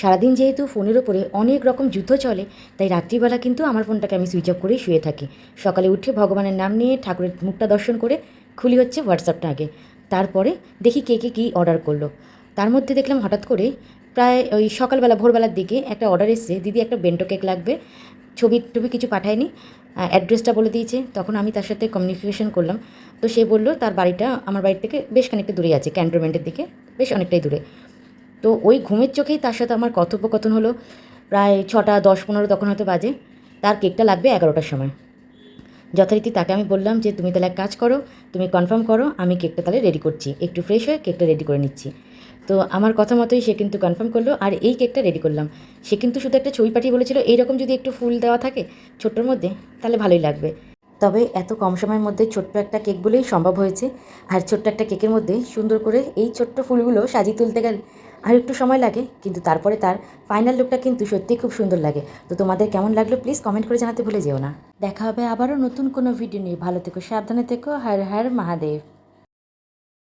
সারাদিন যেহেতু ফোনের ওপরে অনেক রকম যুদ্ধ চলে, তাই রাত্রিবেলা কিন্তু আমার ফোনটাকে আমি সুইচ অফ করেই শুয়ে থাকি। সকালে উঠে ভগবানের নাম নিয়ে ঠাকুরের মুখটা দর্শন করে খুলি হচ্ছে হোয়াটসঅ্যাপটা আগে। তারপরে দেখি কে কে কী অর্ডার করল। তার মধ্যে দেখলাম হঠাৎ করে প্রায় ওই সকালবেলা, ভোরবেলার দিকে একটা অর্ডার এসছে, দিদি, একটা বেন্টো কেক লাগবে। ছবি টবি কিছু পাঠায়নি অ্যাড্রেসটা বলে দিয়েছে। তখন আমি তার সাথে কমিউনিকেশন করলাম। তো সে বলল, তার বাড়িটা আমার বাড়ি থেকে বেশ খানিকটা দূরে আছে ক্যান্টনমেন্টের দিকে, বেশ অনেকটাই দূরে। তো ওই ঘুমের চোখেই তার সাথে আমার কথোপকথন হলো। প্রায় ছটা, দশ, পনেরো তখন হয়তো বাজে। তার কেকটা লাগবে এগারোটার সময়। যথারীতি তাকে আমি বললাম যে, তুমি তাহলে এক কাজ করো, তুমি কনফার্ম করো, আমি কেকটা তাহলে রেডি করছি। একটু ফ্রেশ হয়ে কেকটা রেডি করে নিচ্ছি। তো আমার কথা মতোই সে কিন্তু কনফার্ম করল, আর এই কেকটা রেডি করলাম। সে কিন্তু শুধু একটা ছবি পাঠিয়ে বলেছিল, এইরকম যদি একটু ফুল দেওয়া থাকে ছোট্টর মধ্যে, তাহলে ভালোই লাগবে। তবে এত কম সময়ের মধ্যে ছোট্ট একটা কেক বলেই সম্ভব হয়েছে। আর ছোট্ট একটা কেকের মধ্যে সুন্দর করে এই ছোট্ট ফুলগুলো সাজিয়ে তুলতে গেলে আর একটু সময় লাগে, কিন্তু তারপরে তার ফাইনাল লুকটা কিন্তু সত্যিই খুব সুন্দর লাগে। তো তোমাদের কেমন লাগল প্লিজ কমেন্ট করে জানাতে ভুলে যেও না। দেখা হবে আবারও নতুন কোনো ভিডিও নিয়ে। ভালো থেকো, সাবধানে থেকো। হর হর মহাদেব।